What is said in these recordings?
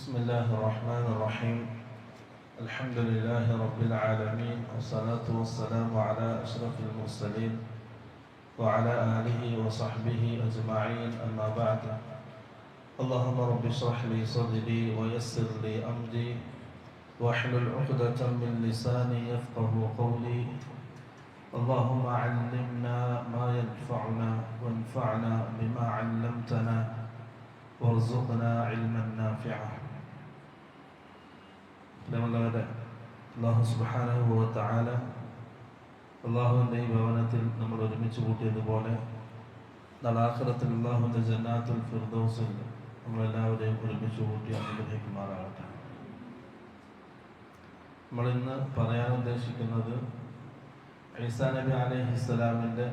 بسم الله الرحمن الرحيم. الحمد لله رب العالمين والصلاة والسلام على أشرف المرسلين وعلى آله وصحبه أجمعين أما بعد. اللهم رب اشرح لي صدري ويسر لي أمري واحلل عقدة من لساني يفقه قولي. اللهم علمنا ما ينفعنا وانفعنا بما علمتنا وارزقنا علما نافعا. പ്രിയമുള്ളവരെ അള്ളാഹു സുബാനുഭവ താല അള്ളാഹുവിന്റെ ഈ ഭവനത്തിൽ നമ്മൾ ഒരുമിച്ച് കൂട്ടിയതുപോലെ നലാഖിറത്തിൽ അള്ളാഹുവിന്റെ ജന്നാത്തുൽ ഫിർദോസിൽ നമ്മളെല്ലാവരെയും ഒരുമിച്ച് കൂട്ടി അനുഗ്രഹിക്കുമാറാകട്ടെ. നമ്മളിന്ന് പറയാൻ ഉദ്ദേശിക്കുന്നത് ഐസാ നബി അലൈഹി ഇസ്ലാമിന്റെ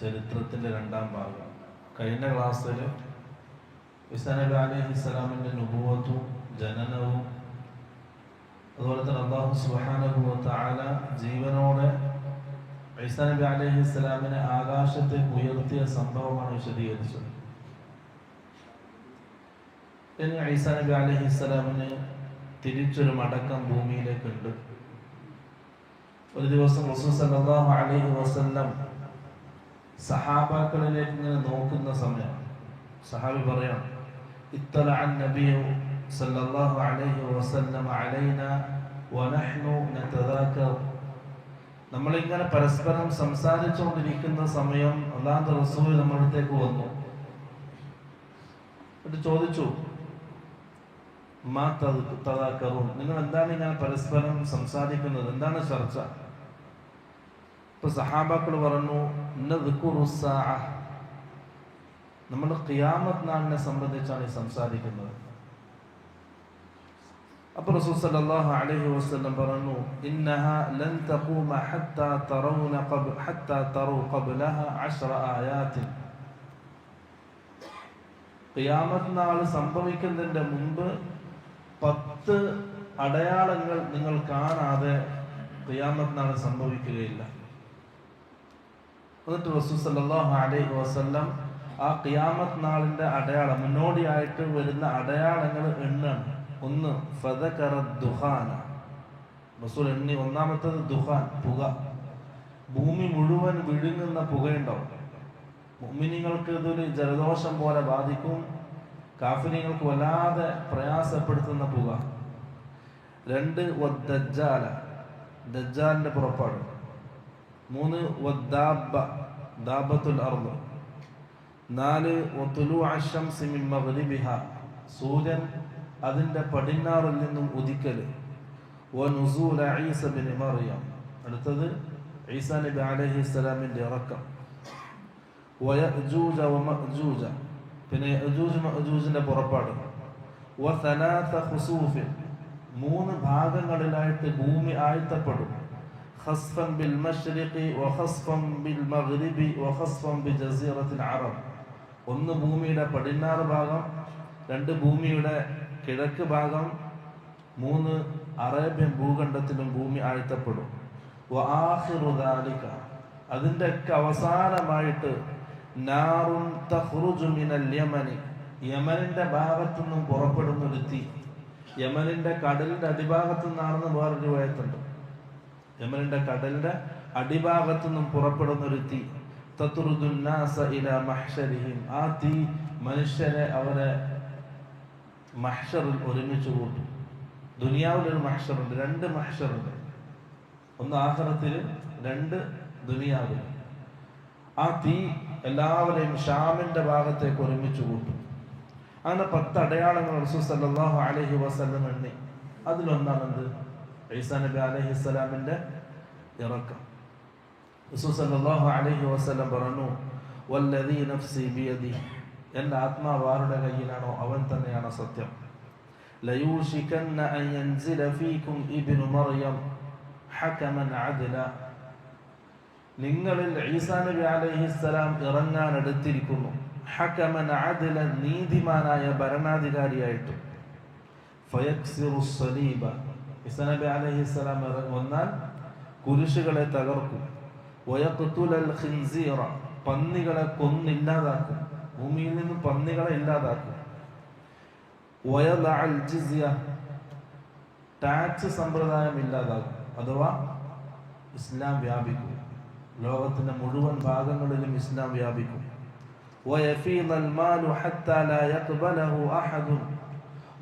ചരിത്രത്തിന്റെ രണ്ടാം ഭാഗം. കഴിഞ്ഞ ക്ലാസ്സിൽ ഐസാ നബി അലൈഹി ഇസ്ലാമിന്റെ നുഭവത്തും ജനനവും അതുപോലെ തന്നെ അള്ളാഹു സുബാനഹു താല ജീവനോടെ ഐസാ നബി ഇസ്ലാമിനെ ആകാശത്തെ ഉയർത്തിയ സംഭവമാണ് വിശദീകരിച്ചത്. പിന്നെ ഈസാ നബി അലൈഹി ഇസ്ലാമിന് തിരിച്ചൊരു മടക്കം ഭൂമിയിലേക്കുണ്ട്. ഒരു ദിവസം റസൂൽ സല്ലല്ലാഹു അലൈഹി വസല്ലം സഹാബാക്കളിലേക്ക് ഇങ്ങനെ നോക്കുന്ന സമയം. സഹാബി പറയാം ഇത്തല നബിയു സല്ലല്ലാഹു അലൈഹി وسلم علينا ونحن نتذاكر നമ്മളിങ്ങനെ പരസ്പരം സംസാരിച്ചുകൊണ്ടിരിക്കുന്ന സമയം അള്ളാഹു റസൂൽ നമ്മളടുത്തേക്ക് വന്നു. എന്നിട്ട് ചോദിച്ചു മാ തദാക്കറും നിങ്ങൾ എന്താണ് ഇങ്ങനെ പരസ്പരം സംസാരിക്കുന്നത്? എന്താണ് ചർച്ച? ഇപ്പൊ സഹാബാക്കൾ പറഞ്ഞു നമ്മൾ ഖിയാമത്ത് നാളിനെ സംബന്ധിച്ചാണ് ഈ സംസാരിക്കുന്നത്. അപ്പൊ റസൂൽ സല്ലല്ലാഹു അലൈഹി വസല്ലം പറഞ്ഞു ഇന്നഹ ലൻ തഖൂമ ഹത്താ തറൂന ഖബ് ഹത്താ തറൂ ഖബ്ലഹ 10 ആയാത്തിൻ ഖിയാമത്ത് നാൾ സംഭവിക്കുന്നതിന്റെ മുൻപ് പത്ത് അടയാളങ്ങൾ നിങ്ങൾ കാണാതെ ഖിയാമത്ത് നാൾ സംഭവിക്കുകയില്ല. എന്നിട്ട് റസൂൽ സല്ലല്ലാഹു അലൈഹി വസല്ലം ആ ഖിയാമത്ത് നാളിന്റെ അടയാളം മുന്നോടിയായിട്ട് വരുന്ന അടയാളങ്ങൾ എണ്ണാണ്. ഒന്ന് ദുഹാന. റസൂൽ എണ്ണി ഒന്നാമത്തത് ദുഹാൻ പുക. ഭൂമി മുഴുവൻ വിഴുങ്ങുന്ന പുകയുണ്ടാവും. മുമ്മിനിങ്ങൾക്ക് ഇതൊരു ജലദോഷം പോലെ ബാധിക്കും. കാഫിനിങ്ങൾക്ക് വല്ലാതെ പ്രയാസപ്പെടുത്തുന്ന പുക. രണ്ട് ദജ്ജാല ദജ്ജാലിന്റെ പുറപ്പാട്. മൂന്ന് വദ്ദാബ ദാബത്തുൽ അർദ്. നാല് വത്തുലു അശംസി മിൻ സൂര്യൻ അതിന്റെ പടിഞ്ഞാറിൽ നിന്നും ഉദിക്കൽ. വനുസൂല ഈസ മറിയം. അടുത്തത് ഈസാ നബി അലൈഹി സ്വലാമിന്റെ ഇറക്കം. പിന്നെ യജൂജ് മഅജൂജിന്റെ പുറപ്പാട്. മൂന്ന് ഭാഗങ്ങളിലായിട്ട് ഭൂമി ആഴ്ത്തപ്പെടും വഖസ്ഫൻ ബിൽ മഗ്രിബി വഖസ്ഫൻ ബി ജസീറത്തിൽ അറബ്. ഒന്ന് ഭൂമിയുടെ പടിഞ്ഞാറ് ഭാഗം രണ്ട് ഭൂമിയുടെ കിഴക്ക് ഭാഗം മൂന്ന് അറേബ്യൻ ഭൂഖണ്ഡത്തിലും ഭൂമി ആഴ്ത്തപ്പെടും. അതിന്റെ ഒക്കെ അവസാനമായിട്ട് നാറുൻ തഹ്റുജുമിനൽ യമനി. യമനിന്റെ ഭാഗത്തു നിന്നും പുറപ്പെടുന്ന ഒരു തീ. യമനിന്റെ കടലിന്റെ അടിഭാഗത്തു നിന്നാണെന്ന് വേറൊരു വയത്തുണ്ട് യമനിന്റെ കടലിന്റെ അടിഭാഗത്തു നിന്നും പുറപ്പെടുന്ന ഒരു തീ. തത്തുറുദുന്നാസ ഇല മഹ്ഷരിഹിം ആ തീ മനുഷ്യരെ അവരെ മഹ്ഷറിൽ ഒരുമിച്ച് കൂട്ടും. ദുനിയാവിലൊരു മഹ്ഷറുണ്ട് രണ്ട് മഹ്ഷറുണ്ട്. ഒന്ന് ആഹ്റത്തിൽ രണ്ട് ദുനിയാവിൽ ആ തീ എല്ലാവരെയും ഷാമിന്റെ ഭാഗത്തേക്ക് ഒരുമിച്ച് കൂട്ടും. അങ്ങനെ പത്ത് അടയാളങ്ങൾ റസൂൽ സല്ലല്ലാഹു അലൈഹി വസല്ലം എണ്ണി. അതിലൊന്നാണെന്ത്? ഈസാ നബി അലഹി സ്വലാമിന്റെ ഇറക്കം. റസൂൽ സല്ലല്ലാഹു അലൈഹി വസല്ലം പറഞ്ഞു വല്ലദീ നഫ്സി ബിയദി എന്റെ ആത്മാവ് ആരുടെ കയ്യിലാണോ അവൻ തന്നെയാണ് സത്യം. ലയൂഷിക്കന്ന അൻ യൻസില ഫീകും ഇബ്നു മറിയം ഹകമൻ അദ്ല. നിങ്ങളിൽ ഈസാ നബി അലൈഹിസ്സലാം ഇറങ്ങാൻ എടുത്തിരിക്കുന്നു. ഹകമൻ അദ്ല നീതിമാനായ ഭരണാധികാരിയായിട്ട്. ഫയക്സിറു ഈസാ നബി അലൈഹിസ്സലാം വന്നാൽ കുരിശുകളെ തകർക്കും. വയഖ്തുലൽ ഖിൻസീറ. പന്നികളെ കൊന്നില്ലാതാക്കും. ഭൂമിയിൽ നിന്ന് പന്നികളെ ഇല്ലാതാക്കും. ടാക്സ് സമ്പ്രദായം ഇല്ലാതാക്കും. അഥവാ ഇസ്ലാം വ്യാപിക്കും. ലോകത്തിന്റെ മുഴുവൻ ഭാഗങ്ങളിലും ഇസ്ലാം വ്യാപിക്കും.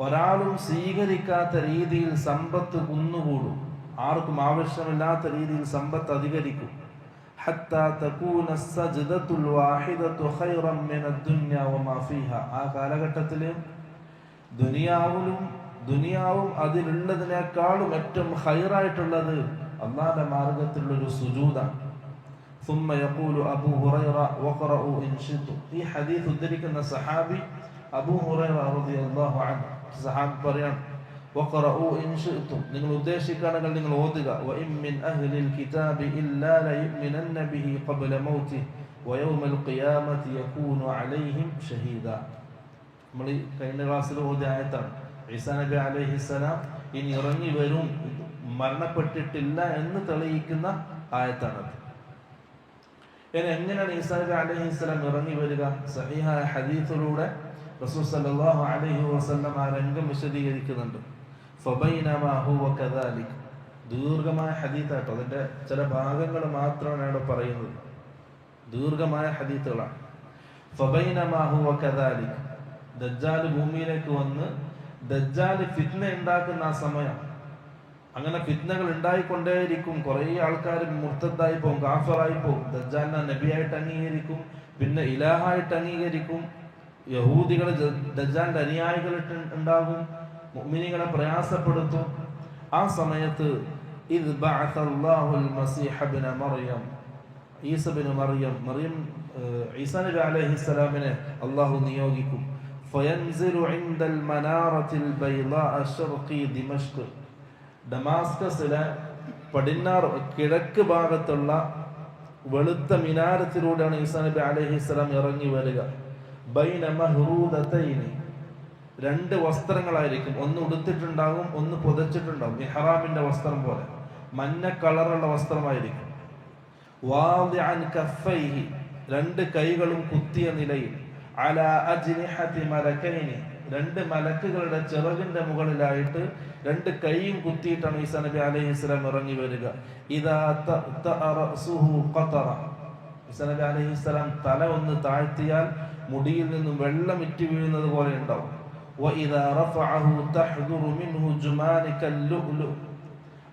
ഒരാളും സ്വീകരിക്കാത്ത രീതിയിൽ സമ്പത്ത് കുന്നുകൂടും. ആർക്കും ആവശ്യമില്ലാത്ത രീതിയിൽ സമ്പത്ത് അധികരിക്കും. حتى تكون السجدة الواحدة خيرا من الدنيا وما فيها ആ കാലഘട്ടത്തിൽ ദുനിയാവിലും ദുനിയാവും അതിലുള്ളതിനേക്കാളും ഏറ്റവും ഹൈറായിട്ടുള്ളത് അള്ളാന്റെ മാർഗത്തിലുള്ള ഒരു സുജൂതാണ് ثم يقول أبو هريرة وقرأوا إن شئتم ഈ ഹദീസ് ഉദ്ധരിക്കുന്ന സഹാബി അബൂ ഹുറൈറ റളിയല്ലാഹു അൻഹു സഹാബി പറയാണ് وقرأوا إن شئتم നിങ്ങൾ ഉദ്ദേശിക്കുകയാണെങ്കിൽ നിങ്ങൾ ഓതുക. നമ്മൾ കഴിഞ്ഞ ക്ലാസ്സിൽ ഓതിയ ആയത്താണ്. ഈസാ നബി അലഹിസ്സലാം ഇനി ഇറങ്ങി വരും. മരണപ്പെട്ടിട്ടില്ല എന്ന് തെളിയിക്കുന്ന ആയത്താണത് ഇനി എങ്ങനെയാണ് ഈസാ നബി അലഹിസ്സലാം ഇറങ്ങി വരിക? സഹിഹായ ഹദീഫിലൂടെ റസൂൽ സല്ലാഹു അലഹി വസ്ലം ആ രംഗം വിശദീകരിക്കുന്നുണ്ട്. ഫബൈനമാ ഹുവ കദാലിക്. ദീർഘമായ ഹദീത്താട്ടോ അതിന്റെ ചില ഭാഗങ്ങൾ മാത്രമാണ് അവിടെ പറയുന്നത്. ദീർഘമായ ഹദീത്തുകളാണ്. ഫബൈനമാ ഹുവ കദാലിക്. ദജ്ജാൽ ഭൂമിയിലേക്ക് വന്ന് ദജ്ജാൽ ഫിത്ന ഉണ്ടാക്കുന്ന ആ സമയം. അങ്ങനെ ഫിത്നകൾ ഉണ്ടായിക്കൊണ്ടേയിരിക്കും. കുറേ ആൾക്കാർ മുർത്തദ്ദായി പോകും കാഫറായി പോകും. ദജ്ജാലിനെ നബിയായിട്ട് അംഗീകരിക്കും പിന്നെ ഇലാഹായിട്ട് അംഗീകരിക്കും. യഹൂദികൾ ദജ്ജാലിന്റെ അനുയായികളിട്ട് ഉണ്ടാകും. മുഅ്മിനീങ്ങളെ പ്രയാസപ്പെടുത്തും ആ സമയത്ത് ഇത് ബഅസല്ലാഹുൽ മസീഹ ഇബ്ന മറിയം ഈസ ബിൻ മറിയം മറിയം ഏഹ്, ഈസാ നബി അലൈഹിസ്സലാമിനെ അള്ളാഹു നിയോഗിക്കും فينزل عند المنارة البيضاء الشرقي دمشق ഡമാസ്കസിലെ പടിഞ്ഞാറ് കിഴക്ക് ഭാഗത്തുള്ള വെളുത്ത മിനാരത്തിലൂടെയാണ് ഈസാ നബി അലൈഹിസ്സലാം ഇറങ്ങി വരിക ബൈന മഹ്റൂദത്തൈനി രണ്ട് വസ്ത്രങ്ങളായിരിക്കും. ഒന്ന് ഉടുത്തിട്ടുണ്ടാകും ഒന്ന് പുതച്ചിട്ടുണ്ടാകും. ഇഹ്റാമിന്റെ വസ്ത്രം പോലെ. മഞ്ഞ കളറുള്ള വസ്ത്രമായിരിക്കും. രണ്ട് കൈകളും കുത്തിയ നിലയിൽ. അജ്നിഹതി രണ്ട് മലക്കുകളുടെ ചിറകിന്റെ മുകളിലായിട്ട് രണ്ട് കൈയും കുത്തിയിട്ടാണ് ഈസാ നബി അലൈഹി സ്വലം ഇറങ്ങി വരിക. ഇതാ തല ഒന്ന് താഴ്ത്തിയാൽ മുടിയിൽ നിന്നും വെള്ളം ഇറ്റി വീഴുന്നത് പോലെ ഉണ്ടാവും. وإذا رفعه تحذر منه جمان كاللؤلؤ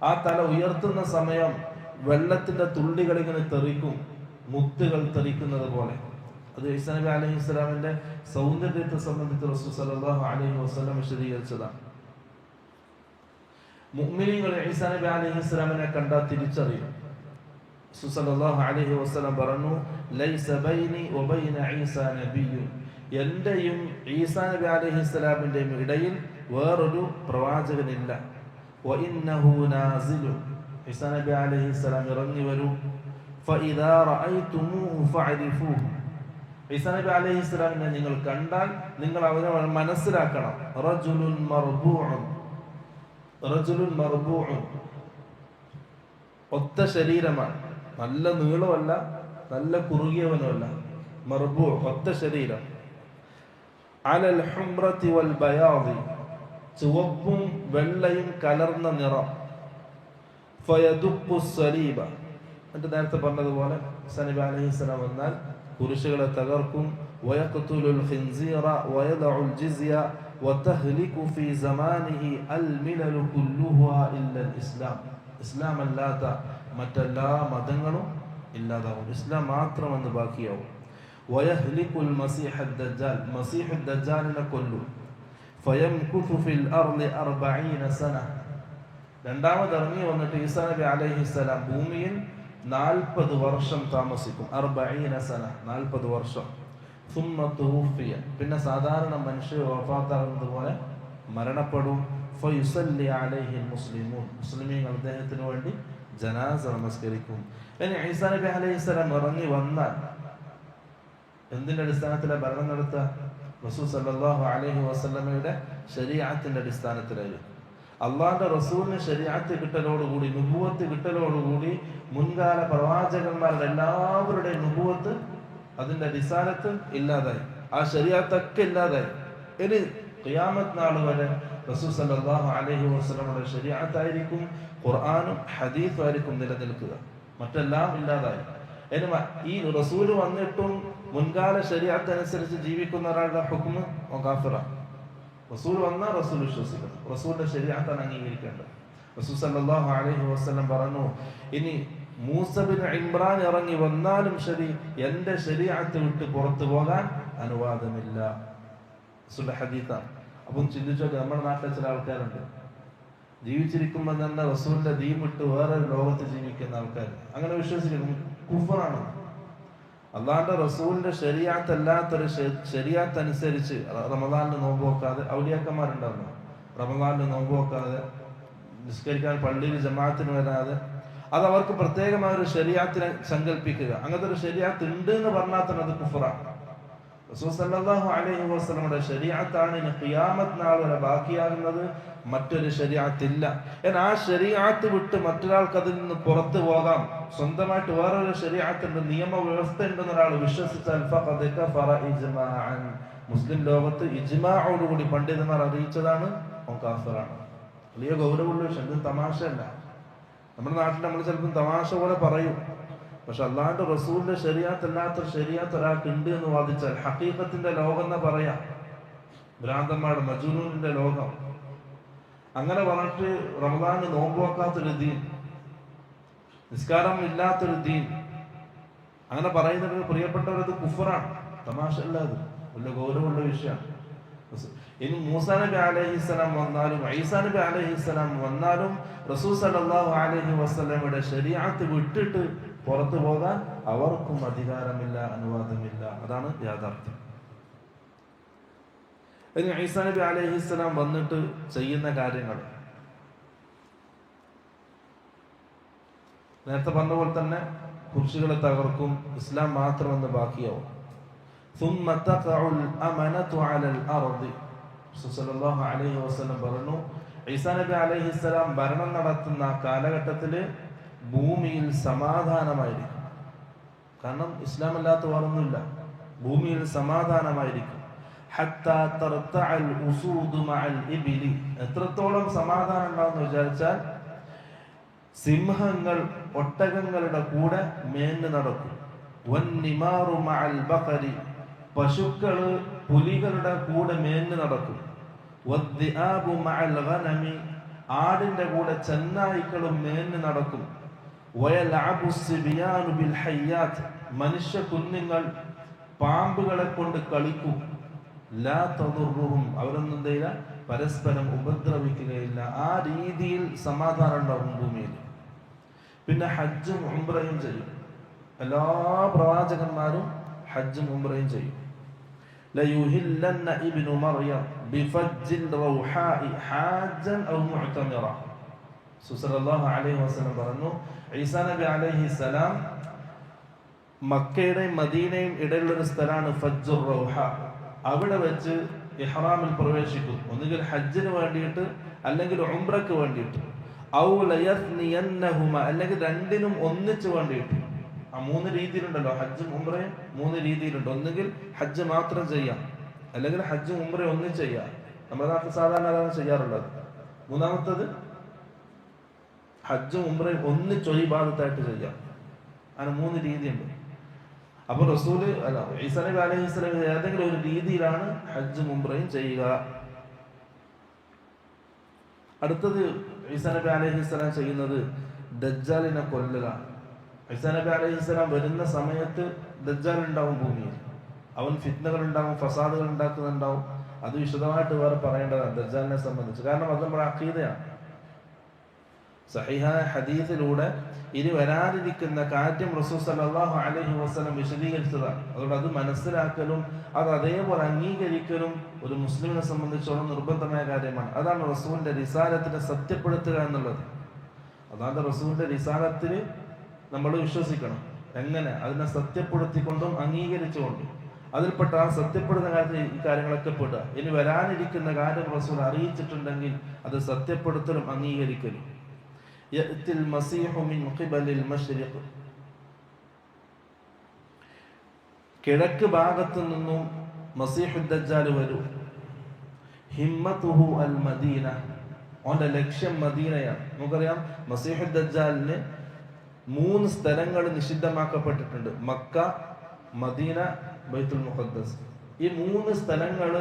ആ തല ഉയർത്തുന്ന സമയം വെള്ളത്തിന്റെ തുള്ളികൾ ഇങ്ങനെ തെറിക്കും മുത്തുകൾ തെറിക്കുന്നത് പോലെ അത് ഈസാ നബി അലൈഹി സ്വലാമിന്റെ സൗന്ദര്യത്തെ സംബന്ധിച്ച് റസൂൽ സല്ലല്ലാഹു അലൈഹി വസല്ലം വിശദീകരിച്ചതാണ് മുഅ്മിനീങ്ങൾ ഈസാ നബി അലൈഹി സ്വലാമിനെ കണ്ടാൽ തിരിച്ചറിയും റസൂൽ സല്ലല്ലാഹു അലൈഹി വസല്ലം പറഞ്ഞു ലൈസ ബൈനി വബൈന ഈസാ നബിയ്യുൻ എന്റെയും ഈസാ നബി അലഹി സ്വലാമിന്റെയും ഇടയിൽ വേറൊരു പ്രവാചകനില്ല. ഈസാ നബി അലഹി ഇസ്ലാം ഇറങ്ങി വരും. ഈസാ നബി അലഹി ഇസ്ലാമിനെ നിങ്ങൾ കണ്ടാൽ നിങ്ങൾ അവനെ മനസ്സിലാക്കണം. റജുലുൻ മർബൂഉൻ. റജുലുൻ മർബൂഉൻ. ഒത്ത ശരീരമാണ്. നല്ല നീളമല്ല നല്ല കുറുകിയവനുമല്ല. മർബൂ ഒത്ത ശരീരം. അലൽ ഹുംറത്തി വൽ ബയാദി. ചുവപ്പും വെള്ളയും കലർന്ന നിറം. ഫയദുപ്പു സലീബ. എന്നിട്ട് നേരത്തെ പറഞ്ഞതുപോലെ സനീബ അലഹിസ്ലാം എന്നാൽ കുരിശുകളെ തകർക്കും. വയക്കത്തുലുൽ ഖിൻസീറ വയദഉൽ ജിസിയ വതഹ്ലികു ഫീ സമാനിഹി അൽ മിലലു കുല്ലുഹാ ഇല്ലൽ ഇസ്ലാം. ഇസ്ലാം അല്ലാത്ത മറ്റെല്ലാ മതങ്ങളും ഇല്ലാതാവും. ഇസ്ലാം മാത്രമെന്ന് ബാക്കിയാവും. വയഹ്ലിക്കുൽ മസീഹ് ദജ്ജാൽ മസീഹ് ദജ്ജാലിനെ കൊല്ലും ഫയംകുതു ഫിൽ അർളി അർബഈന സന രണ്ടാമത് ഇറങ്ങി വന്നിട്ട് ഈസാ നബി അലൈഹിസ്സലാം ഭൂമിയിൽ നാൽപ്പത് വർഷം താമസിക്കും. അർബഈന സന നാൽപ്പത് വർഷം. സുമ്മ തൂഫിയ പിന്നെ സാധാരണ മനുഷ്യർ വഫാത്താകുന്നത് പോലെ മരണപ്പെടും. ഫയുസല്ലി അലൈഹി മുസ്ലിമൂൻ. മുസ്ലിമീങ്ങൾ അദ്ദേഹത്തിന് വേണ്ടി ജനാസ നമസ്കരിക്കും. ഇനി ഈസാ നബി അലൈഹിസ്സലാം ഇറങ്ങി വന്നാൽ എന്തിന്റെ അടിസ്ഥാനത്തിലാണ് ഭരണം നടത്തുക? റസൂൽ സല്ലല്ലാഹു അലൈഹി വസ്ലമയുടെ ശരീഅത്തിന്റെ അടിസ്ഥാനത്തിലായിരുന്നു. അള്ളാന്റെ റസൂലിന് ശരീഅത്ത് കിട്ടലോടുകൂടി നുഭൂവത്ത് കിട്ടലോടുകൂടി മുൻകാല പ്രവാചകന്മാരുടെ എല്ലാവരുടെയും നുഭൂവത്ത് അതിന്റെ അടിസ്ഥാനത്ത് ഇല്ലാതായി. ആ ശരീരത്തൊക്കെ ഇല്ലാതായി. ഇനി ഖിയാമത്ത് നാൾ വരെ റസൂൽ സല്ലാഹു അലഹി വസ്ലമയുടെ ശരീരത്തായിരിക്കും ഖുർആാനും ഹദീഫായിരിക്കും നിലനിൽക്കുക. മറ്റെല്ലാം ഇല്ലാതായി. ഇനി ഈ റസൂൽ വന്നിട്ടും മുൻകാല ശരീഅത്ത് അനുസരിച്ച് ജീവിക്കുന്ന ഒരാളുടെ ഹുക്മ് റസൂൽ വന്നാൽ റസൂൽ വിശ്വസിക്കണം റസൂലിന്റെ ശരീഅത്താണ് അംഗീകരിക്കേണ്ടത്. റസൂൽ സല്ലല്ലാഹു അലൈഹി വസല്ലം പറഞ്ഞു ഇനി മൂസബിൻ ഇമ്രാൻ ഇറങ്ങി വന്നാലും ശരി എന്റെ ശരീഅത്ത് വിട്ട് പുറത്തു പോകാൻ അനുവാദമില്ല. ഹദീത്താണ്. അപ്പം ചിന്തിച്ചോട്ടെ നമ്മുടെ നാട്ടിലെ ചില ആൾക്കാരുണ്ട്. ജീവിച്ചിരിക്കുമ്പോൾ തന്നെ റസൂലിന്റെ ദീൻ വിട്ട് വേറെ ലോകത്ത് ജീവിക്കുന്ന ആൾക്കാർ അങ്ങനെ വിശ്വസിക്കുന്നു കുഫറാണ്. അള്ളാന്റെ റസൂലിന്റെ ശരിയാത്ത് അല്ലാത്തൊരു ശരിയാത്ത് അനുസരിച്ച് റമദാനിന് നോമ്പ് വെക്കാതെ ഔലിയാക്കന്മാരുണ്ടാവുന്നു റമദാനിന് നോമ്പ് വെക്കാതെ നിസ്കരിക്കാൻ പള്ളിയിൽ ജമാഅത്തിന് വരാതെ അത് അവർക്ക് പ്രത്യേകമായ ഒരു ശരിയാത്തിനെ സങ്കല്പിക്കുക അങ്ങനത്തെ ഒരു ശരിയാത്ത് ഉണ്ട് എന്ന് പറഞ്ഞാൽ തന്നെ അത് കുഫറാണ്. അലൈഹി വസല്ലമയുടെ ശരീഅത്താണ് ഇനി ഖിയാമത്ത് നാൾ വരെ ബാക്കിയാകുന്നത്. മറ്റൊരു ശരീഅത്ത് ഇല്ല എന്നാൽ ആ ശരീഅത്ത് വിട്ട് മറ്റൊരാൾക്ക് അതിൽ നിന്ന് പുറത്തു പോകാം. സ്വന്തമായിട്ട് വേറൊരു ശരീഅത്ത് ഉണ്ട് നിയമവ്യവസ്ഥ ഉണ്ടെന്ന് ഒരാൾ വിശ്വസിച്ചാൽ മുസ്ലിം ലോകത്ത് ഇജ്മാഅോടുകൂടി പണ്ഡിതന്മാർ അറിയിച്ചതാണ് അവൻ വലിയ ഗൗരവമുള്ള വിഷയം ഇത് തമാശയല്ല. നമ്മുടെ നാട്ടിൽ നമ്മൾ ചിലപ്പോൾ തമാശ പോലെ പറയും. പക്ഷെ അള്ളാഹുന്റെ റസൂലിന്റെ ശരിയാത്ത് അല്ലാത്തൊരു ശരിയാത്ത് ഒരാൾക്ക് ഉണ്ട് എന്ന് വാദിച്ചാൽ ഹക്കീഫത്തിന്റെ ലോകം എന്ന് പറയാം? ഭ്രാന്തന്മാരുടെ മജുനൂനിന്റെ ലോകം. അങ്ങനെ പറഞ്ഞിട്ട് റമദാന് നോമ്പ് വെക്കാത്തൊരു ദീൻ നിസ്കാരം ഇല്ലാത്തൊരു ദീൻ. അങ്ങനെ പറയുന്നത് പ്രിയപ്പെട്ടവരത് കുഫറാണ്. തമാശ അല്ല അത് വലിയ ഗൗരവമുള്ള വിഷയമാണ്. ഇനി മൂസാ നബി അലഹിസ്സലാം വന്നാലും ഐസാ നബി അലഹിസ്സലാം വന്നാലും റസൂൽ അലൈഹി വസല്ലമയുടെ ശരീഅത്ത് വിട്ടിട്ട് പുറത്തു പോകാൻ അവർക്കും അധികാരമില്ല അനുവാദമില്ല. അതാണ് യാഥാർത്ഥ്യം. ഇനി ഈസാ നബി അലഹിസ്സലാം വന്നിട്ട് ചെയ്യുന്ന കാര്യങ്ങൾ. നേരത്തെ പറഞ്ഞപോലെ തന്നെ കുർച്ചികളെ തകർക്കും ഇസ്ലാം മാത്രം എന്ന് ബാക്കിയാവും പറഞ്ഞു ഈസാ നബി അലഹിസ്സലാം ഭരണം നടത്തുന്ന കാലഘട്ടത്തിൽ ഭൂമിയിൽ സമാധാനമായിരിക്കും. കാരണം ഇസ്ലാം അല്ലാത്ത വേറൊന്നുമില്ല. ഭൂമിയിൽ സമാധാനമായിരിക്കും. എത്രത്തോളം സമാധാനം ഉണ്ടാവെന്ന് വിചാരിച്ചാൽ സിംഹങ്ങൾ ഒട്ടകങ്ങളുടെ കൂടെ മേഞ്ഞു നടക്കും. പശുക്കൾ പുലികളുടെ കൂടെ മേഞ്ഞു നടക്കും. ആടിന്റെ കൂടെ ചെന്നായ്ക്കളും മേഞ്ഞു നടക്കും. മനുഷ്യ കുഞ്ഞുങ്ങൾ പാമ്പുകളെ കൊണ്ട് കളിക്കും. ലാ തതുർവും അവരൊന്നും എന്തെയില്ല പരസ്പരം ഉപദ്രവിക്കുകയില്ല. ആ രീതിയിൽ സമാധാനം ഉണ്ടാവും ഭൂമിയിൽ. പിന്നെ ഹജ്ജും ഉംറയും ചെയ്യും. എല്ലാ പ്രവാചകന്മാരും ഹജ്ജും ഉംറയും ചെയ്യും. ലയുഹില്ലന്ന ഇബ്നു മറിയം ബിഫജ്ജിൽ റൗഹാഇ ഹാജ്ജൻ ഔ മുഅ്തമിറ സുസലല്ലാഹു അലൈഹി വസ്ലം പറഞ്ഞു ഈസാ നബി അലൈഹി സ്ലാം മക്കയുടെയും മദീനയും ഇടയിലുള്ള ഒരു സ്ഥലമാണ് ഫജ്ജുർ റൗഹ. അവിടെ വെച്ച് ഇഹ്റാമിൽ പ്രവേശിക്കും. ഒന്നുകിൽ ഹജ്ജിന് വേണ്ടിയിട്ട് അല്ലെങ്കിൽ ഉംറക്ക് വേണ്ടിയിട്ട്. അല്ലെങ്കിൽ രണ്ടിനും ഒന്നിച്ച് വേണ്ടിയിട്ട്. ആ മൂന്ന് രീതിയിലുണ്ടല്ലോ ഹജ്ജും ഉംറയും മൂന്ന് രീതിയിലുണ്ട്. ഒന്നുകിൽ ഹജ്ജ് മാത്രം ചെയ്യാം അല്ലെങ്കിൽ ഹജ്ജും ഉംറയും ഒന്നിച്ച് ചെയ്യാം. നമ്മുടെ നാട്ടിൽ സാധാരണ അതാണ് ചെയ്യാറുള്ളത്. മൂന്നാമത്തത് ഹജ്ജും ഉംറയും ഒന്നിച്ച് ഒഴിബാദത്തായിട്ട് ചെയ്യാം. അങ്ങനെ മൂന്ന് രീതിയുണ്ട്. അപ്പൊ റസൂൽ അല്ല ഈസാ നബി അലൈഹി സ്വലം ഏതെങ്കിലും ഒരു രീതിയിലാണ് ഹജ്ജും ഉംറയും ചെയ്യുക. അടുത്തത് ഈസാനബി അലൈഹി സ്വലാം ചെയ്യുന്നത് ദജ്ജാലിനെ കൊല്ലുക ഈസാനബി അലൈഹി സ്വലാം വരുന്ന സമയത്ത് ദജ്ജാൽ ഉണ്ടാവും ഭൂമിയിൽ. അവൻ ഫിത്നകൾ ഉണ്ടാവും ഫസാദുകൾ ഉണ്ടാക്കുന്നുണ്ടാവും. അത് വിശദമായിട്ട് വേറെ പറയേണ്ടതാണ് ദജ്ജാലിനെ സംബന്ധിച്ച്. കാരണം അത് നമ്മുടെ അക്കീതയാണ് സഹിഹായ ഹദീസിലൂടെ ഇനി വരാനിരിക്കുന്ന കാറ്റും റസൂൽ സല്ലല്ലാഹു അലഹി വസ്ലം വിശദീകരിച്ചതാണ്. അതുകൊണ്ട് അത് മനസ്സിലാക്കലും അത് അതേപോലെ അംഗീകരിക്കലും ഒരു മുസ്ലിമിനെ സംബന്ധിച്ചോളം നിർബന്ധമായ കാര്യമാണ്. അതാണ് റസൂലിന്റെ റിസാലത്തിനെ സത്യപ്പെടുത്തുക എന്നുള്ളത്. അതാണ് റസൂലിന്റെ റിസാലത്തിന് നമ്മൾ വിശ്വസിക്കണം. എങ്ങനെ? അതിനെ സത്യപ്പെടുത്തിക്കൊണ്ടും അംഗീകരിച്ചുകൊണ്ടും. അതിൽപ്പെട്ട ആ സത്യപ്പെടുന്ന കാര്യത്തിൽ ഈ കാര്യങ്ങളൊക്കെ പെടുക. ഇനി വരാനിരിക്കുന്ന കാര്യം റസൂൽ അറിയിച്ചിട്ടുണ്ടെങ്കിൽ അത് സത്യപ്പെടുത്തലും അംഗീകരിക്കലും. يأتي المسيح من قبل المشرق കിഴക്ക് ഭാഗത്തു നിന്നും മസീഹുദ്ദാല് വരും ഹിമ്മത്തുഹു അൽ മദീന അവന്റെ ലക്ഷ്യം മദീനയാണ് നമുക്കറിയാം മസീഹ് ദജ്ജാലിന് മൂന്ന് സ്ഥലങ്ങൾ നിഷിദ്ധമാക്കപ്പെട്ടിട്ടുണ്ട് മക്ക മദീന ബൈത്തുൽ മുഖദ്ദസ് ഈ മൂന്ന് സ്ഥലങ്ങൾ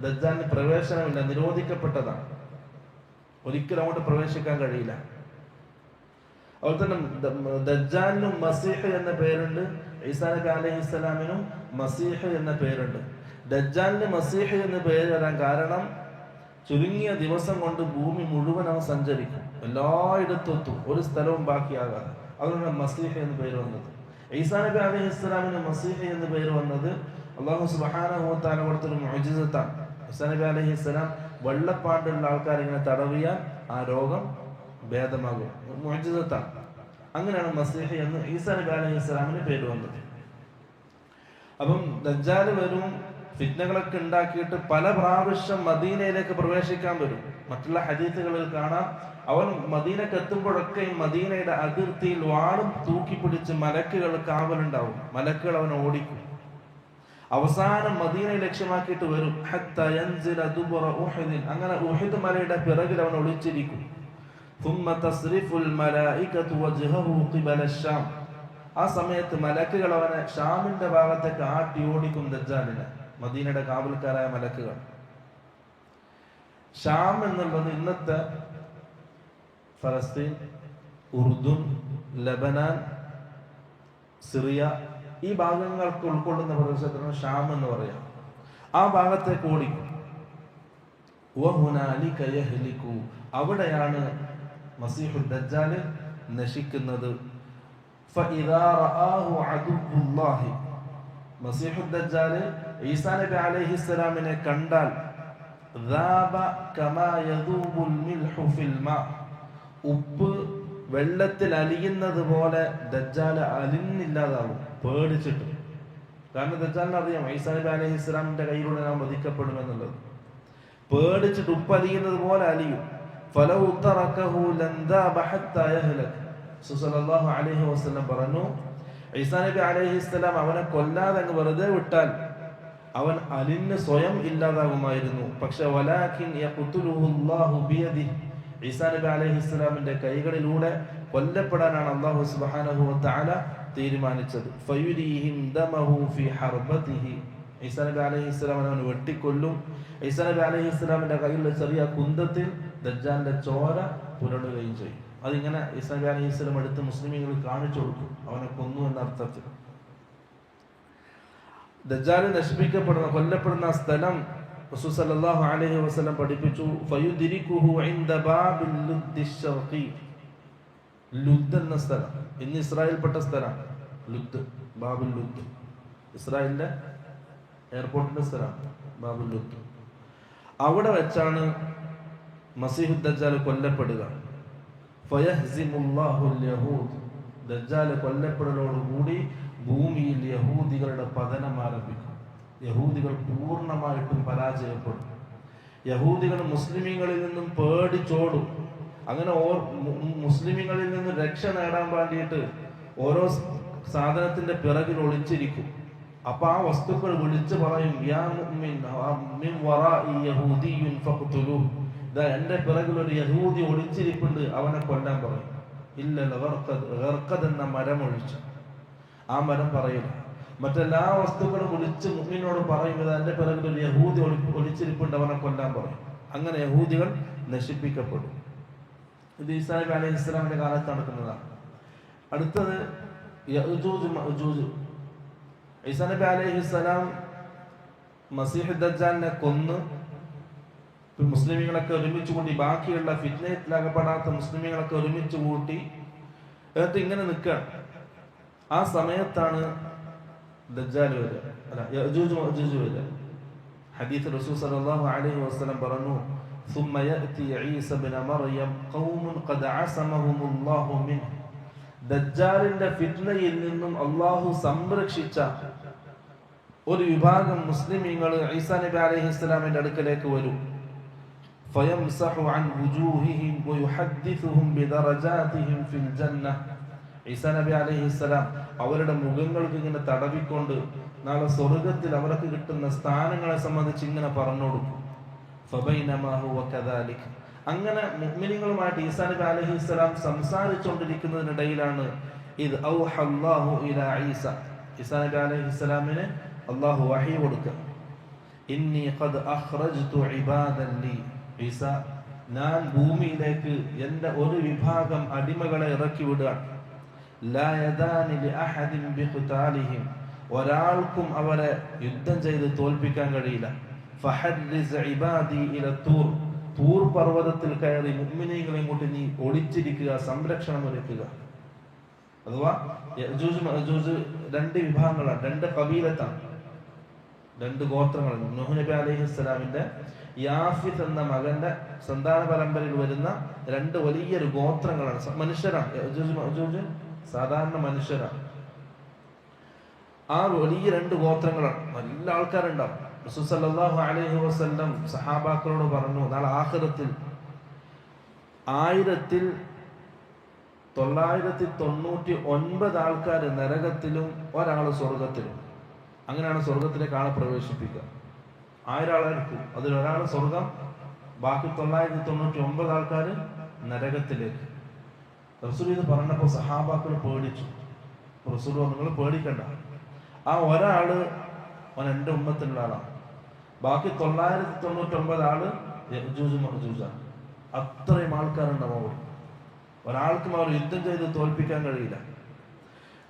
ദജ്ജാലിന് പ്രവേശനമില്ല നിരോധിക്കപ്പെട്ടതാണ് ഒരിക്കലും അങ്ങോട്ട് പ്രവേശിക്കാൻ കഴിയില്ല അതുപോലെ തന്നെ ദജ്ജാലിനും മസീഹ് എന്ന പേരുണ്ട്. ഈസാനക്ക് അലഹി ഇസ്ലാമിനും മസീഹ് എന്ന പേരുണ്ട്. ദജ്ജാലിന് മസീഹ് എന്ന പേര് വരാൻ കാരണം ചുരുങ്ങിയ ദിവസം കൊണ്ട് ഭൂമി മുഴുവൻ അവൻ സഞ്ചരിക്കും. എല്ലായിടത്തും ഒരു സ്ഥലവും ബാക്കിയാകാതെ. അതുകൊണ്ടാണ് മസീഹ എന്ന് പേര് വന്നത്. ഈസാനബി നബി അലൈഹി ഇസ്ലാമിന് മസീഹ എന്ന് പേര് വന്നത് അള്ളാഹു സുബാന കൊടുത്തൊരു ഒരു ഈസാ നബി അലഹി ഇസ്ലാം വെള്ളപ്പാണ്ടുള്ള ആൾക്കാരിങ്ങനെ തടവിയാൽ ആ രോഗം ഭേദമാകും. മോചിതത്താണ് അങ്ങനെയാണ് മസീഹ എന്ന് ഈസാ നബി അലൈഹി ഇസ്ലാമിന് പേര് വന്നത്. അപ്പം ദജ്ജാൽ വരും ഫിറ്റ്നകളൊക്കെ ഉണ്ടാക്കിയിട്ട് പല പ്രാവശ്യം മദീനയിലേക്ക് പ്രവേശിക്കാൻ വരും. മറ്റുള്ള ഹദീത്തുകളിൽ കാണാം അവൻ മദീനക്ക് എത്തുമ്പോഴൊക്കെ മദീനയുടെ അതിർത്തിയിൽ വാളും തൂക്കി തൂക്കിപ്പിടിച്ച് മലക്കുകൾ കാവലുണ്ടാവും. മലക്കുകൾ അവൻ ഓടിക്കും. അവസാനം മദീനയെ ലക്ഷ്യമാക്കിയിട്ട് വരും. അങ്ങനെ ഉഹിദ് മലയുടെ പിറകിൽ അവൻ ഒളിച്ചിരിക്കും. ثم تصرف الملائكة وجهه قبل الشام ആ സമയത്ത് മലക്കുകൾ അവനെ ഷാമിന്റെ ഭാഗത്തേക്ക് ആട്ടി ഓടിക്കും ദജ്ജാലിനെ മദീനയുടെ കാവൽക്കാരായ മലക്കുകൾ ഷാം എന്നുള്ളത് ഇന്നത്തെ ഫലസ്തീൻ ഉറുദുൻ ലബനാൻ സിറിയ ഈ ഭാഗങ്ങൾക്ക് ഉൾക്കൊള്ളുന്ന പ്രദേശത്തിന് ഷാം എന്ന് പറയാം ആ ഭാഗത്തേക്ക് ഓടിക്കും വഹുനാലിക യഹ്ലികു. അവിടെയാണ് മസീഹുൽ ദജ്ജാൽ നശിക്കുന്നത് മസീഹുൽ ദജ്ജാൽ ഈസാ നബി അലൈഹിസ്സലാമിനെ കണ്ടാൽ ഉപ്പ് വെള്ളത്തിൽ അലിയുന്നത് പോലെ ദജ്ജാൽ അലിഞ്ഞില്ലാതാവും പേടിച്ചിട്ട്. കാരണം ദജ്ജാലിന് അറിയാം ഐസാ നബി അലൈഹി ഇസ്ലാമിന്റെ കയ്യിലൂടെ നാം വധിക്കപ്പെടുമെന്നുള്ളത്. പേടിച്ചിട്ട് ഉപ്പ് അലിയുന്നത് പോലെ അലിയും. ഫലൗ തറക്കഹു ലന്ദാബ ഹത്താ യഹ്ലക്. സല്ലല്ലാഹു അലൈഹി വസല്ലം പറഞ്ഞു ഈസാ നബി അലൈഹിസ്സലാം അവനെ കൊല്ലാതെ അങ്ങ് വെറുതെ വിട്ടാൽ അവൻ അലിന് സ്വയം ഇല്ലാതാകുമായിരുന്നു. പക്ഷെ വലാഖിൻ ഈസാ നബി അലൈഹി ഇസ്ലാമിന്റെ കൈകളിലൂടെ കൊല്ലപ്പെടാനാണ് അല്ലാഹു സുബ്ഹാനഹു താല തീരുമാനിച്ചത്. ഈസാ നബി അലൈഹി ഇസ്ലാം അവനെ വെട്ടിക്കൊല്ലും. ഈസാ നബി അലൈഹി ഇസ്ലാമിന്റെ കയ്യിലുള്ള ചെറിയ കുന്തത്തിൽ ദജ്ജാലിന്റെ ചോര പുരടുകയും ചെയ്യും. അതിങ്ങനെ ഇസ്ലാമി അലൈഹി ഇസ്ലാം എടുത്ത് മുസ്ലിമീങ്ങൾ കാണിച്ചു കൊടുക്കും. അവനെ കൊന്നു എന്ന അർത്ഥത്തിൽ ദജ്ജാലി നശിപ്പിക്കപ്പെടുന്ന കൊല്ലപ്പെടുന്ന സ്ഥലം റസൂൽ സല്ലല്ലാഹു അലൈഹി വസല്ലം പഠിപ്പിച്ചു. ഫയുദ്രികുഹു ഇൻദ ബാബിൽ ലുദ്ദി ശർഖി. ലുദ് എന്ന സ്ഥലം. ഇന്ന് ഇസ്രായേൽപ്പെട്ട സ്ഥലം. ലുദ് ബാബുൽ ലുദ് ഇസ്രായേലിന്റെ എയർപോർട്ടിന്റെ സ്ഥലം ബാബുൽ ലുദ് അവിടെ വെച്ചാണ് മസീഹു ദജ്ജാൽ കൊല്ലപ്പെടുക. യഹൂദ് ദജ്ജാൽ കൊല്ലപ്പെടലോടുകൂടി ഭൂമിയിൽ യഹൂദികളുടെ പതനം ആരംഭിക്കും. യഹൂദികൾ പൂർണമായിട്ടും പരാജയപ്പെടും. യഹൂദികൾ മുസ്ലിമീങ്ങളിൽ നിന്നും പേടിച്ചോടും. അങ്ങനെ ഓ മു- മുസ്ലിമീങ്ങളിൽ നിന്ന് രക്ഷ നേടാൻ വേണ്ടിയിട്ട് ഓരോ സാധനത്തിന്റെ പിറകിൽ ഒളിച്ചിരിക്കും. അപ്പൊ ആ വസ്തുക്കൾ വിളിച്ചു പറയും യാ വറാഇ യഹൂദിയുൻ. ദാ എന്റെ പിറകിൽ ഒരു യഹൂദി ഒളിച്ചിരിപ്പുണ്ട് അവനെ കൊല്ലാൻ പറയും. ഇല്ലല്ല ഗർഖദ് എന്ന മരം ഒഴിച്ചു ആ മരം പറയില്ല. മറ്റെല്ലാ വസ്തുക്കളും ഒളിച്ച് മുമ്മിനോട് പറയും ഇത് എന്റെ പിറകിൽ ഒരു യഹൂദി ഒളി ഒളിച്ചിരിപ്പുണ്ട് അവനെ കൊല്ലാൻ പറയും. അങ്ങനെ യഹൂദികൾ നശിപ്പിക്കപ്പെടും. ഇത് ഈസാ അലി ഇസ്ലാമിന്റെ കാലത്ത് നടക്കുന്നതാണ്. അടുത്തത് ഈസാ നബി അലൈഹി സ്വലാം മസീഹ് ദജ്ജാലിനെ കൊന്ന് ഇപ്പൊ മുസ്ലിമീങ്ങളൊക്കെ ഒരുമിച്ച് കൂട്ടി ബാക്കിയുള്ള ഫിറ്റ്നയത്തിലകപ്പെടാത്ത മുസ്ലിമീങ്ങളൊക്കെ ഒരുമിച്ച് കൂട്ടി എന്നിട്ട് ഇങ്ങനെ നിൽക്കുകയാണ് ആ സമയത്താണ് ദജ്ജാൽ വരിക അല്ല യഅ്ജൂജ് മഅ്ജൂജ് വരിക ഹദീസ് റസൂൽ സല്ലല്ലാഹു അലൈഹി വസല്ലം പറഞ്ഞു ثم يأتي عيسى بن مريم قوم قد عصمهم الله منه ദജ്ജാലിന്റെ ഫിത്നയിൽ നിന്നും അള്ളാഹു സംരക്ഷിച്ച ഒരു വിഭാഗം മുസ്ലിമീങ്ങൾ ഈസാ നബി അലൈഹി ഇസ്ലാമിന്റെ അടുക്കലേക്ക് വരും فيمسح عن وجوههم ويحدثهم بدرجاتهم في الجنة ഈസാ നബി അലൈഹി സ്വലാം അവരുടെ മുഖങ്ങൾക്ക് ഇങ്ങനെ തടവിക്കൊണ്ട് നാളെ സ്വർഗത്തിൽ അവർക്ക് കിട്ടുന്ന സ്ഥാനങ്ങളെ സംബന്ധിച്ച് ഇങ്ങനെ പറഞ്ഞു കൊടുക്കും فبينما هو كذلك അങ്ങനെ മുഅ്മിനീങ്ങളുമായിട്ട് ഈസാ നബി അലൈഹി സ്വലാം സംസാരിച്ചുകൊണ്ടിരിക്കുന്നതിനിടയിലാണ് ഇത് ഔഹല്ലാഹു ഇലാ ഈസ ഈസാ നബി അലൈഹി സ്വലാമിന് അള്ളാഹു വഹി കൊടുക്കുക ഇന്നി ഖദ് അഖ്റജ്തു ഇബാദൻ ലി ഈസ ഞാൻ ഭൂമിയിലേക്ക് എന്റെ ഒരു വിഭാഗം അടിമകളെ ഇറക്കി വിടുകയാണ് ഒരാൾക്കും അവരെ യുദ്ധം ചെയ്ത് തോൽപ്പിക്കാൻ കഴിയില്ല. തൂർ. പർവതത്തിൽ കയറി മുഅ്മിനീങ്ങളെ ഇങ്ങോട്ട് നീ ഒളിച്ചിരിക്കുക സംരക്ഷണം ഒരുക്കുക. അഥവാ രണ്ട് വിഭാഗങ്ങളാണ് രണ്ട് കബീലത്താണ്. രണ്ട് ഗോത്രങ്ങളാണ് നൂഹ് നബി അലൈഹി സ്വലാമിന്റെ യാഫിത് എന്ന മകന്റെ സന്താന പരമ്പരയിൽ വരുന്ന രണ്ട് വലിയൊരു ഗോത്രങ്ങളാണ്. മനുഷ്യരാണ് സാധാരണ മനുഷ്യരാണ് ആ വലിയ രണ്ട് ഗോത്രങ്ങളാണ്. നല്ല ആൾക്കാരുണ്ടാവും. അലൈഹി വസല്ലം സഹാബാക്കളോട് പറഞ്ഞു നാളെ ആഖിറത്തിൽ ആയിരത്തിൽ തൊള്ളായിരത്തി തൊണ്ണൂറ്റി ഒൻപത് ആൾക്കാർ നരകത്തിലും ഒരാൾ സ്വർഗത്തിലും. അങ്ങനെയാണ് സ്വർഗത്തിലേക്ക് ആളെ പ്രവേശിപ്പിക്കുക. ആയിരം ആളെടുക്കും അതിൽ ഒരാൾ സ്വർഗം ബാക്കി തൊള്ളായിരത്തി തൊണ്ണൂറ്റി ഒമ്പത് ആൾക്കാർ നരകത്തിലേക്ക്. റസൂൽ ഇത് പറഞ്ഞപ്പോൾ സഹാബാക്കൾ പേടിച്ചു. റസൂൽ നിങ്ങൾ പേടിക്കണ്ട. ആ ഒരാൾ അവൻ എന്റെ ഉമ്മത്തിലുള്ള ആളാണ്. ബാക്കി തൊള്ളായിരത്തി തൊണ്ണൂറ്റി ഒമ്പത് ആൾ മഹജൂജാണ്. അത്രയും ആൾക്കാരുണ്ടാവും ഒരാൾക്കും അവർ യുദ്ധം ചെയ്ത് തോൽപ്പിക്കാൻ കഴിയില്ല.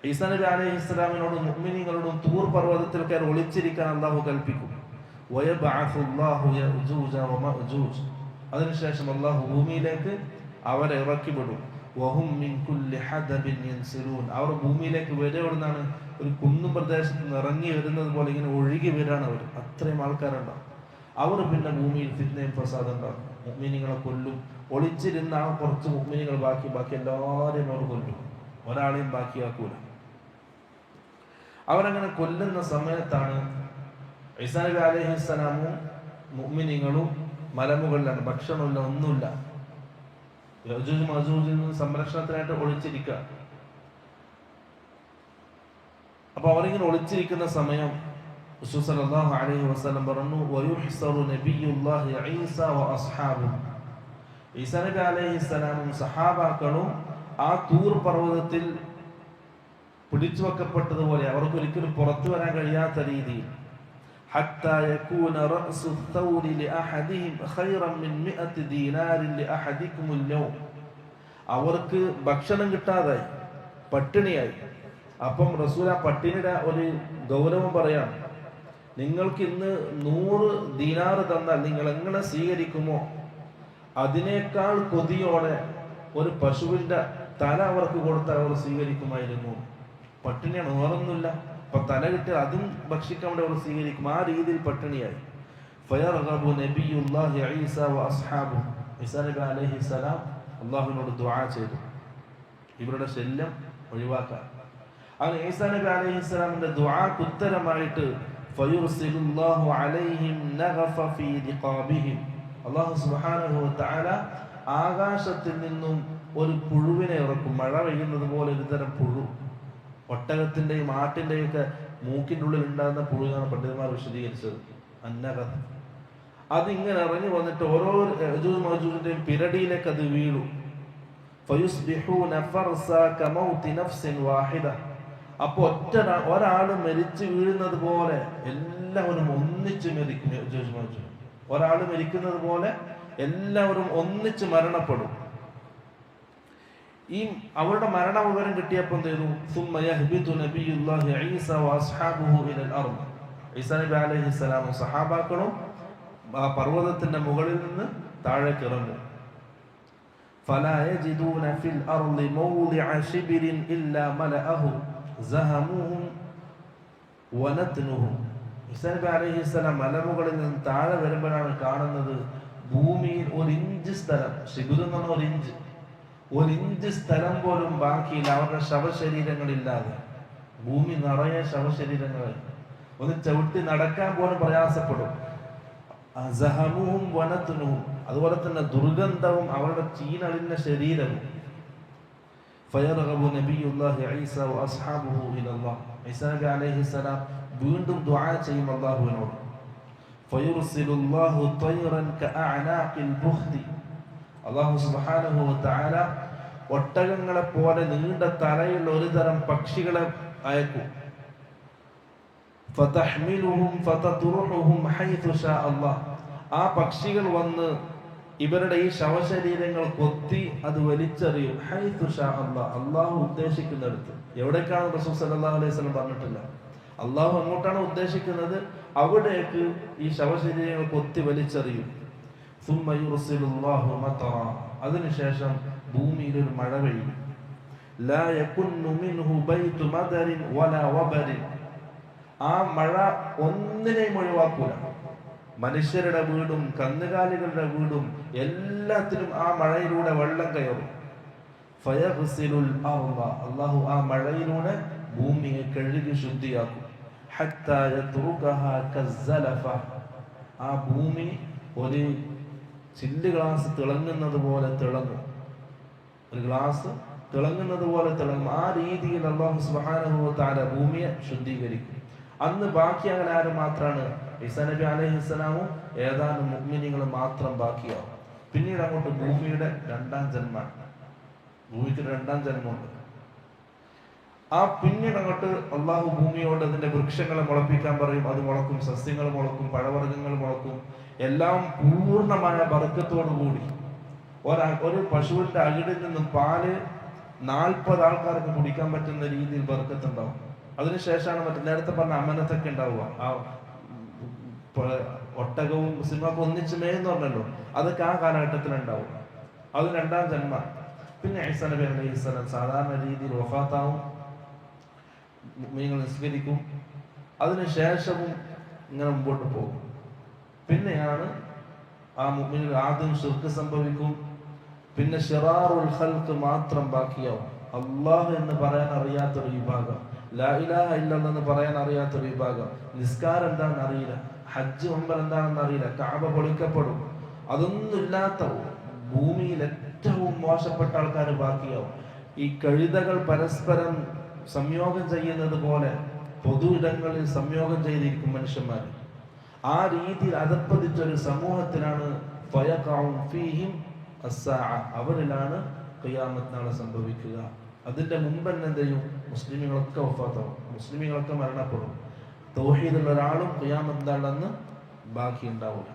ഈസാ നബി അലൈഹി ഇസ്ലാമിനോടും മുഹ്മിനികളോടും തൂർ പർവതത്തിൽ കയറി ഒളിച്ചിരിക്കാൻ അള്ളാഹു കൽപ്പിക്കും. അതിനുശേഷം അള്ളാഹു ഭൂമിയിലേക്ക് അവരെ ഇറക്കിവിടും അവർ ഭൂമിയിലേക്ക് വരെവിടുന്നാണ് ഒരു കുന്നും പ്രദേശത്ത് നിന്ന് ഇറങ്ങി വരുന്നത് പോലെ ഇങ്ങനെ ഒഴുകി വരാണ് അവർ. അത്രയും ആൾക്കാരുണ്ടാവും. അവർ പിന്നെ ഭൂമിയിൽ ഫിത്നയും പ്രസാദം ഉണ്ടാവും മുഹ്മിനികളെ കൊല്ലും. ഒളിച്ചിരുന്ന ആ കുറച്ച് മുഹ്മിനികൾ ബാക്കി ബാക്കി എല്ലാവരെയും അവർ കൊല്ലും. ഒരാളെയും ബാക്കിയാക്കൂല. അവരങ്ങനെ കൊല്ലുന്ന സമയത്താണ് ഈസാ നബി മുഅ്മിനീങ്ങളും മലമുകളിലാണ് ഭക്ഷണമില്ല ഒന്നുമില്ല. യജൂജ് മജൂജിൽ നിന്ന് സംരക്ഷണത്തിനായിട്ട് ഒളിച്ചിരിക്കുക. അപ്പൊ അവരിങ്ങനെ ഒളിച്ചിരിക്കുന്ന സമയം സല്ലല്ലാഹു അലൈഹി വസല്ലം വയുഹ്സറു സഹാബാക്കളും ആ തൂർ പർവതത്തിൽ പിടിച്ചു വെക്കപ്പെട്ടതുപോലെ അവർക്ക് ഒരിക്കലും പുറത്തു വരാൻ കഴിയാത്ത രീതിയിൽ حتى يكون رأس الثور لأحدهم خيرا من مئة دينار لأحدكم اليوم അവർക്ക് ഭക്ഷണം കിട്ടാതായി പട്ടിണിയായി അപ്പം റസൂൽ ആ പട്ടിണിയുടെ ഒരു ഗൗരവം പറയാണ് നിങ്ങൾക്ക് ഇന്ന് നൂറ് ദീനാറ് തന്നാൽ നിങ്ങൾ എങ്ങനെ സ്വീകരിക്കുമോ അതിനേക്കാൾ കൊതിയോടെ ഒരു പശുവിന്റെ തല അവർക്ക് കൊടുത്താൽ അവർ സ്വീകരിക്കുമായിരുന്നു പട്ടിണിയാണ് വേറൊന്നുമില്ല. അപ്പൊ തല കിട്ടിയാൽ അതും ഭക്ഷിക്കാൻ വേണ്ടി അവർ സ്വീകരിക്കും. ആ രീതിയിൽ പട്ടിണിയായി. ഫയർഗബു നബിയുല്ലാഹി ഈസ വഅസ്ഹാബു ഈസാ നബി അലൈഹി സലാം അള്ളാഹുവിനോട് ദുആ ചെയ്തു. ഇവരുടെ ശല്യം ഒഴിവാക്കാൻ. അങ്ങനെ ഈസാ നബി അലൈഹി സ്വലാമിന്റെ ദുആക്ക് ഉത്തരമായിട്ട് അലൈഹിം നഗഫ ഫീ സുബ്ഹാനഹു വതആല ആകാശത്തിൽ നിന്നും ഒരു പുഴുവിനെ ഇറക്കും. മഴ പെയ്യുന്നത് പോലെ ഒരുതരം പുഴു. ഒട്ടകത്തിന്റെയും ആട്ടിന്റെയും ഒക്കെ മൂക്കിന്റെ ഉള്ളിൽ ഉണ്ടാകുന്ന പുഴുകാണ് പണ്ഡിതന്മാർ വിശദീകരിച്ചത്. അന്നകഥ അതിങ്ങനെ ഇറങ്ങി വന്നിട്ട് ഓരോ യജൂജ് മജൂജിന്റെയും പിരടിയിലേക്ക് അത് വീഴും. ഫയുസ്ബിഹൂന ഫർസ കമൗതി നഫ്സിൻ വാഹിദ. അപ്പൊ ഒറ്റ ഒരാൾ മരിച്ചു വീഴുന്നത് പോലെ എല്ലാവരും ഒന്നിച്ച് മരിക്കും ഒരാൾ മരിക്കുന്നത് പോലെ എല്ലാവരും ഒന്നിച്ച് മരണപ്പെടും. ഈ അവരുടെ മരണ വിവരം കിട്ടിയപ്പോൾ എന്ത് ചെയ്തു ثم يهبط نبي الله عيسى واصحابه الى الارض ഈസാ നബി അലൈഹി സ്വലാമും സഹാബാക്കളും ആ പർവ്വതത്തിന്റെ മുകളിൽ നിന്ന് താഴേക്ക് ഇറങ്ങും فلا يجدون في الارض موضع شبر الا ملأه زهمهم ونتنهم ഈസാ നബി അലൈഹി സ്വലാം മലമുകളിൽ നിന്ന് താഴെ വരുമ്പോഴാണ് കാണുന്നത് ഭൂമിയിൽ ഒരു ഇഞ്ച് സ്ഥലം ഷിബുർ എന്ന് പറഞ്ഞ ഒരു ഇഞ്ച് ഒരിഞ്ച് സ്ഥലം പോലും ബാക്കിയില്ല. അവരുടെ ശവശരീരങ്ങളില്ലാതെ. ഭൂമി നിറയെ ശവശരീരങ്ങൾ ഒന്ന് ചവിട്ടി നടക്കാൻ പോലും പ്രയാസപ്പെടും. അസഹമുവും വനത്തുനുവും അതുപോലെ തന്നെ ദുർഗന്ധവും അവരുടെ ചീനളിഞ്ഞ ശരീരവും. ഫയറബു അലൈഹിസ്സലാം വീണ്ടും ദുആ ചെയ്യും അല്ലാഹുവിനോട് തൈറൻ അല്ലാഹു സുബ്ഹാനഹു വ തആല ഒട്ടകങ്ങളെ പോലെ നീണ്ട തലയുള്ള ഒരു തരം പക്ഷികളെ അയക്കും. ആ പക്ഷികൾ വന്ന് ഇവരുടെ ഈ ശവശരീരങ്ങൾ കൊത്തി അത് വലിച്ചെറിയും. അള്ളാഹു ഉദ്ദേശിക്കുന്നിടത്ത്. എവിടേക്കാണ് റസൂൽ സല്ലാ അലൈഹി സ്വലം പറഞ്ഞിട്ടില്ല. അള്ളാഹു എങ്ങോട്ടാണ് ഉദ്ദേശിക്കുന്നത് അവിടേക്ക് ഈ ശവശരീരങ്ങൾ കൊത്തി വലിച്ചെറിയും. അതിനുശേഷം ഭൂമിയിൽ ഒരു മഴ പെയ്യും. ആ മഴ ഒന്നിനെയും ഒഴിവാക്കൂല. മനുഷ്യരുടെ വീടും കന്നുകാലികളുടെ വീടും എല്ലാത്തിനും ആ മഴയിലൂടെ വെള്ളം കയറും. അള്ളാഹു ആ മഴയിലൂടെ ഭൂമിയെ കഴുകി ശുദ്ധിയാക്കും. ആ ഭൂമി ഒരു ചില്ല് ഗ്ലാസ് തിളങ്ങുന്നത് പോലെ തിളങ്ങും. ഒരു ഗ്ലാസ് തിളങ്ങുന്നത് പോലെ തിളങ്ങും. ആ രീതിയിൽ അള്ളാഹു തആല ഭൂമിയെ ശുദ്ധീകരിക്കും. അന്ന് ബാക്കി അങ്ങനെ ആരും മാത്രമാണ് ഈസാ നബി അലൈഹിസ്സലാമും ഏതാനും മുഗ്മിനികൾ മാത്രം ബാക്കിയാവും. പിന്നീട് അങ്ങോട്ട് ഭൂമിയുടെ രണ്ടാം ജന്മമാണ് ഭൂമിക്ക് രണ്ടാം ജന്മമുണ്ട്. ആ പിന്നീട് അങ്ങോട്ട് അള്ളാഹു ഭൂമിയോട് അതിന്റെ വൃക്ഷങ്ങളെ മുളപ്പിക്കാൻ പറയും. അത് മുളക്കും സസ്യങ്ങൾ മുളക്കും പഴവർഗങ്ങൾ മുളക്കും. എല്ലാം പൂർണമായ വർഗത്തോടു കൂടി ഒരാ ഒരു പശുവിന്റെ അകിടിൽ നിന്നും പാൽ നാൽപ്പത് ആൾക്കാർക്ക് കുടിക്കാൻ പറ്റുന്ന രീതിയിൽ ബർക്കത്തുണ്ടാവും അതിനുശേഷമാണ് മറ്റേ നേരത്തെ പറഞ്ഞ അമനത്തൊക്കെ ഉണ്ടാവുക. ആ ഒട്ടകവും സിംഹവും ഒന്നിച്ച് മേയെന്ന് പറഞ്ഞല്ലോ. അതൊക്കെ ആ കാലഘട്ടത്തിൽ ഉണ്ടാവും അത് രണ്ടാം ജന്മ. പിന്നെ ഐസാ നബി അലൈഹി സാധാരണ രീതിയിൽ വഫാത്താവും. നിങ്ങൾ നിസ്കരിക്കും. അതിനുശേഷവും ഇങ്ങനെ മുമ്പോട്ട് പോകും. പിന്നെയാണ് ആ മുമ്പിൽ ആദ്യം സുഖ സംഭവിക്കും. പിന്നെ ഷിറാറുൽ ഖൽഖ് മാത്രം ബാക്കിയാവും. അള്ളാഹ് എന്ന് പറയാൻ അറിയാത്തൊരു വിഭാഗം. ലാ ഇലാഹ ഇല്ലല്ലാഹ് എന്ന് പറയാൻ അറിയാത്തൊരു വിഭാഗം. നിസ്കാരം എന്താണെന്ന് അറിയില്ല. ഹജ്ജ് ഉംറ എന്താണെന്ന് അറിയില്ല. കാവ പൊളിക്കപ്പെടും. അതൊന്നുമില്ലാത്ത ഭൂമിയിൽ ഏറ്റവും മോശപ്പെട്ട ആൾക്കാർ ബാക്കിയാവും. ഈ കഴുതകൾ പരസ്പരം സംയോഗം ചെയ്യുന്നത് പോലെ പൊതു ഇടങ്ങളിൽ സംയോഗം ചെയ്തിരിക്കും മനുഷ്യന്മാർ ആ രീതിയിൽ അതപ്പതിച്ചൊരു സമൂഹത്തിലാണ് ഫയഖഉ ഫീഹിം. അവരിലാണ് ഖിയാമത്ത് നാളെ സംഭവിക്കുക. അതിന്റെ മുമ്പ് തന്നെ എന്ത് ചെയ്യും? മുസ്ലിമുകളൊക്കെ വഫാത്താവും. മുസ്ലിമുകളൊക്കെ മരണപ്പെടും. തൗഹീദുള്ള ഒരാളും ഖിയാമത്ത് ബാക്കി ഉണ്ടാവില്ല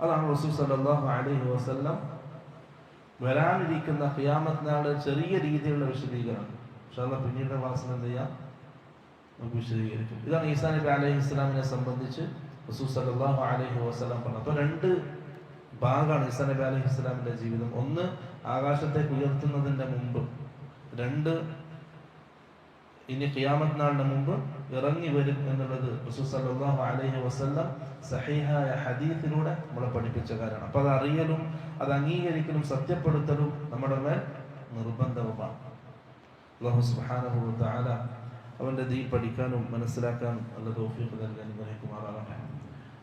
അതാണ് റസൂൽ സല്ലല്ലാഹു അലൈഹി വസ്ല്ലാം വരാനിരിക്കുന്ന ഖിയാമത്ത് ചെറിയ രീതിയിലുള്ള വിശദീകരണം. പക്ഷെ അത് പിന്നീട് ക്ലാസ്സിൽ എന്ത് ചെയ്യാം? നമുക്ക് വിശദീകരിക്കും. ഇതാണ് ഈസാ നബി അലൈഹി ഇസ്ലാമിനെ സംബന്ധിച്ച് റസൂൽ സല്ലല്ലാഹു അലൈഹി വസ്ലാം പറഞ്ഞത്. അപ്പോൾ രണ്ട് ഭാഗമാണ് ഈസാ നബി അലൈഹി ഇസ്ലാമിന്റെ ജീവിതം. ഒന്ന് ആകാശത്തേക്ക് ഉയർത്തുന്നതിന്റെ മുമ്പ്. രണ്ട് ഇനി ഖിയാമത്ത് നാളിന് മുമ്പ് ഇറങ്ങി വരും എന്നുള്ളത് റസൂസല്ലാഹു അലൈഹി വസല്ലം സഹീഹായ ഹദീസിലൂടെ നമ്മളെ പഠിപ്പിച്ച കാര്യമാണ്. അപ്പോൾ അത് അറിയലും അത് അംഗീകരിക്കലും സത്യപ്പെടുത്തലും നമ്മുടെ മേൽ നിർബന്ധവുമാണ്. അള്ളാഹു സുബ്ഹാനഹു വ തആല അവന്റെ ദീൻ പഠിക്കാനും മനസ്സിലാക്കാനും നല്ല തൗഫീഖ് നൽകാൻ അനുഗ്രഹിക്കുമാറാകട്ടെ